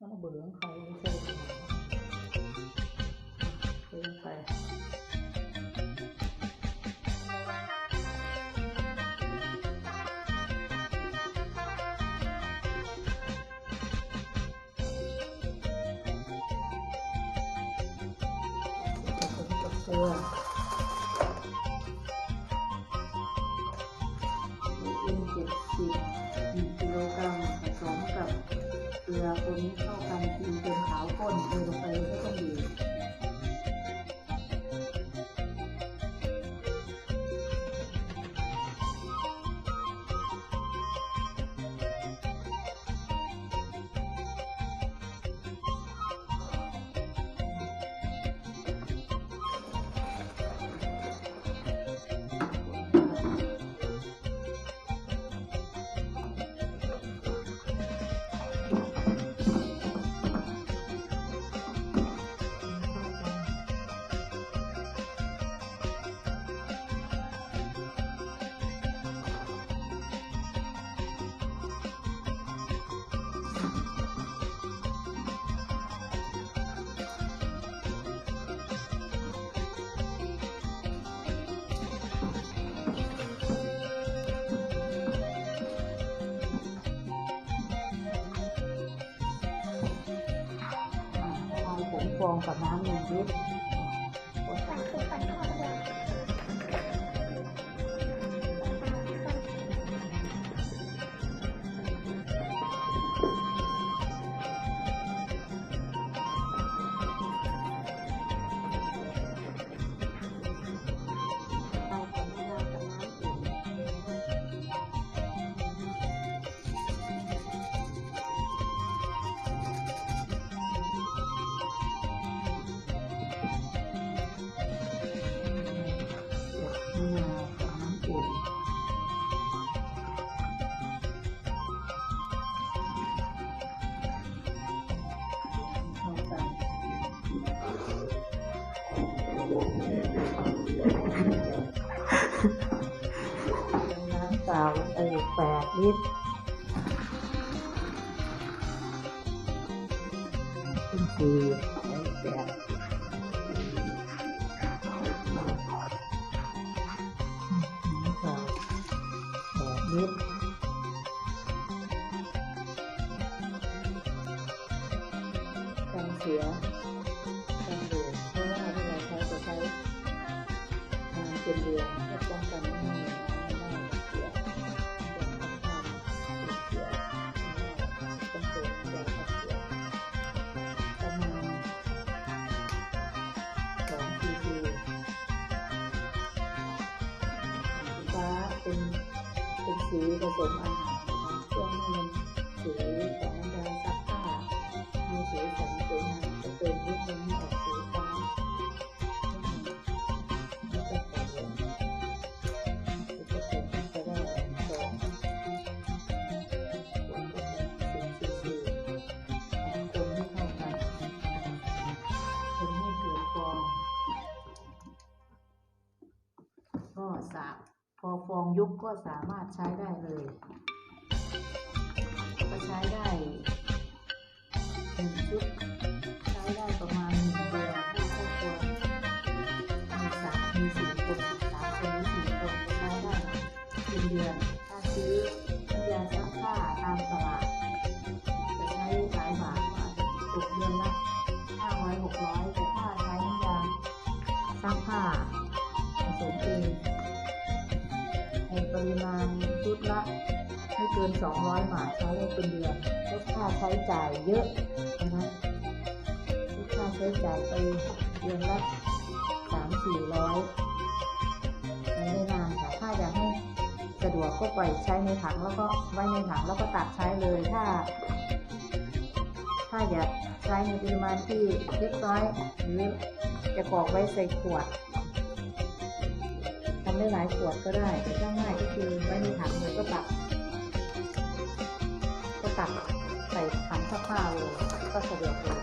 มันเบื่อของเขาไม่ใช่ของเขาเดินไปผส เอา น้ำเปล่าลงไอีกแปดลิตรขึ้นสี่แปดน้ำเปล่าแปดลิตรกันเสีย เป็นเดือนเพื่อป้องกันไม่ให้เน่าเสียเป็นสำคัญเสียต้องเติมยาฆ่าเชื้อประมาณสองซีซีฟ้าเป็นสีผสมอาหารนะคะเพื่อให้มันสี ก็สาพอฟองยุบก็สามารถใช้ได้เลยก็ใช้ได้หนึ่งชุดใช้ได้ประมาณหนึ่งเดือนถ้าครอบครัวมีสามมีสี่คนสามคนหรือสี่คนใช้ได้เป็นเดือนถ้าซื้อน้ำยาซักผ้าตามตลาดจะใช้หลายบาทอาจจะตกเดือนละห้าร้อยหกร้อยแต่ถ้าใช้น้ำยาซักผ้า องในปริมาณชุดละไม่เกิน 200 บาทใช้ได้เป็นเดือนลดค่าใช้จ่ายเยอะนะคะลดค่าใช้จ่ายไปเดือนละ3 400ไม่ได้นานค่ะถ้าอยากให้สะดวกก็ปล่อยใช้ในถังแล้วก็ไว้ในถังแล้วก็ตักใช้เลยถ้า ถ้าอยากใช้ในปริมาณที่เล็กน้อยหรือจะกรอกไว้ใส่ขวด ได้หลายขวดก็ได้ถ้าง่ายก็คือไว้ในถังเลยก็ตัก ก็ตักใส่ถังซักผ้าเลยก็สะดวกเลย